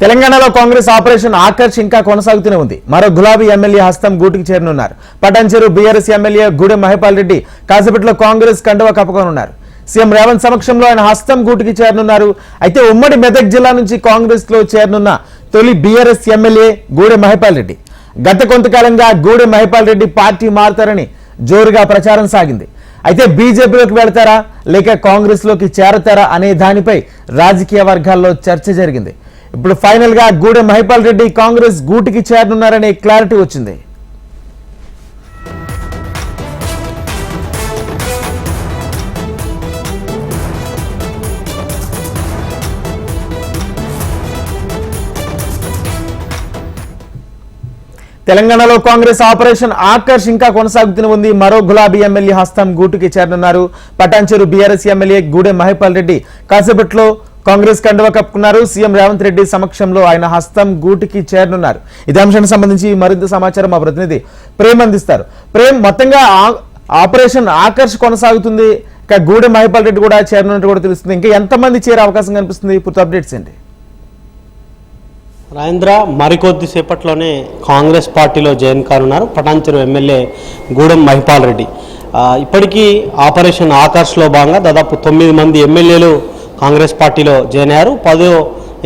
తెలంగాణలో కాంగ్రెస్ ఆపరేషన్ ఆకర్ష్ ఇంకా కొనసాగుతూనే ఉంది. మరో గులాబీ ఎమ్మెల్యే హస్తం గూటికి చేరనున్నారు. పటాన్చెరు బీఆర్ఎస్ ఎమ్మెల్యే గూడెం మహిపాల్ రెడ్డి కాసేపట్లో కాంగ్రెస్ కండువ కప్పుకోనున్నారు. సీఎం రేవంత్ సమక్షంలో ఆయన హస్తం గూటికి చేరనున్నారు. అయితే ఉమ్మడి మెదక్ జిల్లా నుంచి కాంగ్రెస్లో చేరనున్న తొలి బీఆర్ఎస్ ఎమ్మెల్యే గూడెం మహిపాల్ రెడ్డి. గత కొంతకాలంగా గూడెం మహిపాల్ రెడ్డి పార్టీ మారుతారని జోరుగా ప్రచారం సాగింది. అయితే బీజేపీలోకి వెళతారా? లేక కాంగ్రెస్లోకి చేరతారా? అనే దానిపై రాజకీయ వర్గాల్లో చర్చ జరిగింది. ఇప్పుడు ఫైనల్గా గూడెం మహిపాల్ రెడ్డి కాంగ్రెస్ గూటికి చేరనున్నారనే క్లారిటీ వచ్చింది. తెలంగాణలో కాంగ్రెస్ ఆపరేషన్ ఆకర్ష్ ఇంకా కొనసాగుతూనే ఉంది. మరో గులాబీ ఎమ్మెల్యే హస్తం గూటుకి చేరనున్నారు. పటాన్చెరు బీఆర్ఎస్ ఎమ్మెల్యే గూడెం మహిపాల్ రెడ్డి కాసేపట్లో కాంగ్రెస్ కండువ కప్పుకున్నారు. సీఎం రేవంత్ రెడ్డి సమక్షంలో ఆయన హస్తం గూటికి చేరనున్నారు. ఇదే అంశానికి సంబంధించి మరింత సమాచారం మా ప్రతినిధి ప్రేమ్ అందిస్తారు. ప్రేమ్ మొత్తంగా ఆ- ఆపరేషన్ ఆకర్ష్ కొనసాగుతుంది. ఇక గూడె మహిపాల్ రెడ్డి కూడా చేరనున్నట్టు కూడా తెలుస్తుంది. ఇంకా ఎంతమంది చేరే అవకాశం కనిపిస్తుంది? పూర్తి అప్డేట్స్ ఏంటి? రాజేంద్ర మరికొద్ది సేపట్లోనే కాంగ్రెస్ పార్టీలో జాయిన్ కానున్నారు. పటాంచెరు ఎమ్మెల్యే గూడెం మహిపాల్ రెడ్డి. ఇప్పటికీ ఆపరేషన్ ఆకర్ష్లో భాగంగా దాదాపు తొమ్మిది మంది ఎమ్మెల్యేలు కాంగ్రెస్ పార్టీలో జాయిన్ అయ్యారు పదో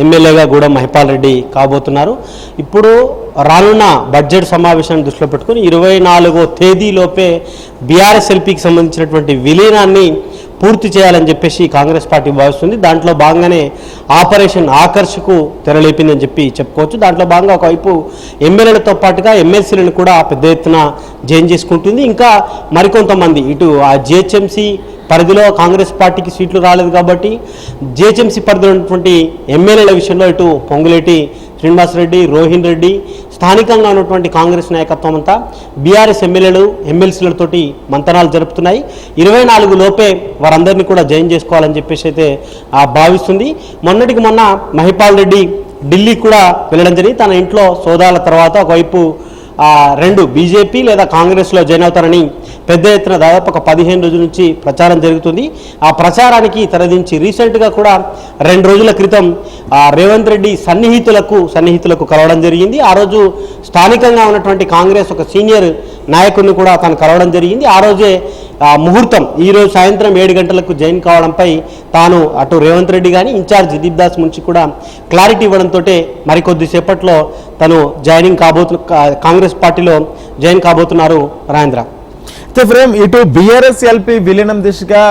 ఎమ్మెల్యేగా గూడెం మహిపాల్ రెడ్డి కాబోతున్నారు. ఇప్పుడు రానున్న బడ్జెట్ సమావేశాన్ని దృష్టిలో పెట్టుకుని ఇరవై నాలుగో తేదీలోపే బీఆర్ఎస్ ఎల్పీకి సంబంధించినటువంటి విలీనాన్ని పూర్తి చేయాలని చెప్పేసి కాంగ్రెస్ పార్టీ భావిస్తుంది. దాంట్లో భాగంగానే ఆపరేషన్ ఆకర్షకు తెరలేపిందని చెప్పి చెప్పుకోవచ్చు. దాంట్లో భాగంగా ఒకవైపు ఎమ్మెల్యేలతో పాటుగా ఎమ్మెల్సీలను కూడా పెద్ద ఎత్తున జైన్ చేసుకుంటుంది. ఇంకా మరికొంతమంది ఇటు ఆ జిహెచ్ఎంసీ పరిధిలో కాంగ్రెస్ పార్టీకి సీట్లు రాలేదు కాబట్టి జిహెచ్ఎంసీ పరిధిలో ఉన్నటువంటి ఎమ్మెల్యేల విషయంలో ఇటు పొంగులేటి శ్రీనివాస్ రెడ్డి రోహిన్ రెడ్డి స్థానికంగా ఉన్నటువంటి కాంగ్రెస్ నాయకత్వం అంతా బీఆర్ఎస్ ఎమ్మెల్యేలు ఎమ్మెల్సీలతోటి మంతనాలు జరుపుతున్నాయి. ఇరవై నాలుగు లోపే వారందరినీ కూడా జైన్ చేసుకోవాలని చెప్పేసి అయితే ఆ, భావిస్తుంది. మొన్నటికి మొన్న మహిపాల్ రెడ్డి ఢిల్లీ కూడా వెళ్ళడం జరిగింది. తన ఇంట్లో సోదాల తర్వాత ఒకవైపు రెండు బీజేపీ లేదా కాంగ్రెస్లో జాయిన్ అవుతారని పెద్ద ఎత్తున దాదాపు ఒక పదిహేను రోజుల నుంచి ప్రచారం జరుగుతుంది. ఆ ప్రచారానికి తెరదించి రీసెంట్గా కూడా రెండు రోజుల క్రితం రేవంత్ రెడ్డి సన్నిహితులకు సన్నిహితులకు కలవడం జరిగింది. ఆ రోజు స్థానికంగా ఉన్నటువంటి కాంగ్రెస్ ఒక సీనియర్ నాయకుడిని కూడా తను కలవడం జరిగింది. ఆ రోజే ముహూర్తం ఈ రోజు సాయంత్రం ఏడు గంటలకు జాయిన్ కావడంపై తాను అటు రేవంత్ రెడ్డి కానీ ఇన్ఛార్జ్ దిలీప్ దాస్ నుంచి కూడా క్లారిటీ ఇవ్వడంతో మరికొద్దిసేపట్లో తను జాయినింగ్ కాబోతు కాంగ్రెస్ కాంగ్రెస్ పార్టీలో జాయిన్ కాబోతున్నారు రాజేంద్ర. అయితే ఫ్రేమ్ ఇటు బిఆర్ఎస్ ఎల్పి విలీనం దిశగా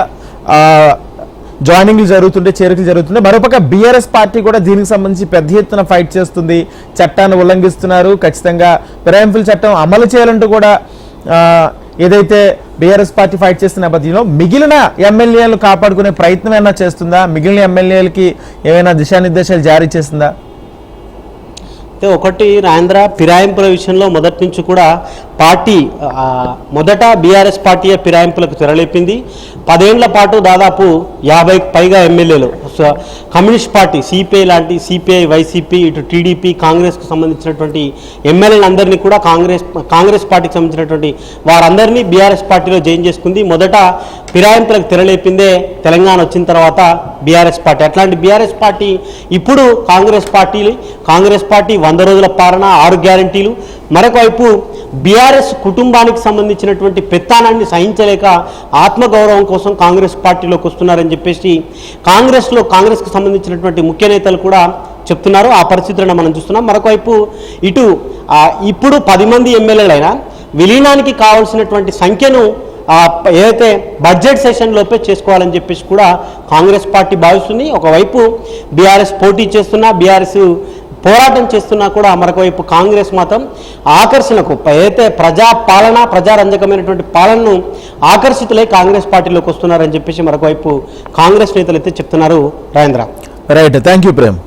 జాయినింగ్లు జరుగుతుంటే చేరికలు జరుగుతుంటే మరోపక్క బీఆర్ఎస్ పార్టీ కూడా దీనికి సంబంధించి పెద్ద ఎత్తున ఫైట్ చేస్తుంది. చట్టాన్ని ఉల్లంఘిస్తున్నారు. ఖచ్చితంగా ప్రేంఫిల్ చట్టం అమలు చేయాలంటూ కూడా ఏదైతే బీఆర్ఎస్ పార్టీ ఫైట్ చేస్తున్న నేపథ్యంలో మిగిలిన ఎమ్మెల్యేలు కాపాడుకునే ప్రయత్నం ఏమైనా చేస్తుందా? మిగిలిన ఎమ్మెల్యేలకి ఏమైనా దిశానిర్దేశాలు జారీ చేస్తుందా అయితే ఒకటి రాజేంద్ర ఫిరాయింపుల విషయంలో మొదటి నుంచి కూడా పార్టీ మొదట బీఆర్ఎస్ పార్టీ ఫిరాయింపులకు తెరలేపింది. పదేళ్ళ పాటు దాదాపు యాభైకి పైగా ఎమ్మెల్యేలు కమ్యూనిస్ట్ పార్టీ సిపిఐ లాంటి సిపిఐ వైసీపీ ఇటు టీడీపీ కాంగ్రెస్కు సంబంధించినటువంటి ఎమ్మెల్యేలందరినీ కూడా కాంగ్రెస్ కాంగ్రెస్ పార్టీకి సంబంధించినటువంటి వారందరినీ బీఆర్ఎస్ పార్టీలో జాయిన్ చేసుకుంది. మొదట ఫిరాయింపులకు తెరలేపిందే తెలంగాణ వచ్చిన తర్వాత బీఆర్ఎస్ పార్టీ. అట్లాంటి బీఆర్ఎస్ పార్టీ ఇప్పుడు కాంగ్రెస్ పార్టీ కాంగ్రెస్ పార్టీ వంద రోజుల పాలన ఆరు గ్యారంటీలు మరొకవైపు బీఆర్ఎస్ కుటుంబానికి సంబంధించినటువంటి పెత్తానాన్ని సహించలేక ఆత్మగౌరవం కోసం కాంగ్రెస్ పార్టీలోకి వస్తున్నారని చెప్పేసి కాంగ్రెస్లో కాంగ్రెస్కి సంబంధించినటువంటి ముఖ్య నేతలు కూడా చెప్తున్నారు. ఆ పరిస్థితులను మనం చూస్తున్నాం. మరొకవైపు ఇటు ఇప్పుడు పది మంది ఎమ్మెల్యేలైనా విలీనానికి కావాల్సినటువంటి సంఖ్యను ఏదైతే బడ్జెట్ సెషన్ లోపే చేసుకోవాలని చెప్పేసి కూడా కాంగ్రెస్ పార్టీ భావిస్తుంది. ఒకవైపు బీఆర్ఎస్ పోటీ చేస్తున్నా బీఆర్ఎస్ పోరాటం చేస్తున్నా కూడా మరొక వైపు కాంగ్రెస్ మాత్రం ఆకర్షణకు అయితే ప్రజా పాలన ప్రజారంజకమైనటువంటి పాలనను ఆకర్షితులై కాంగ్రెస్ పార్టీలోకి వస్తున్నారని చెప్పేసి మరొక వైపు కాంగ్రెస్ నేతలు అయితే చెప్తున్నారు. Rajendra. Right thank you Prem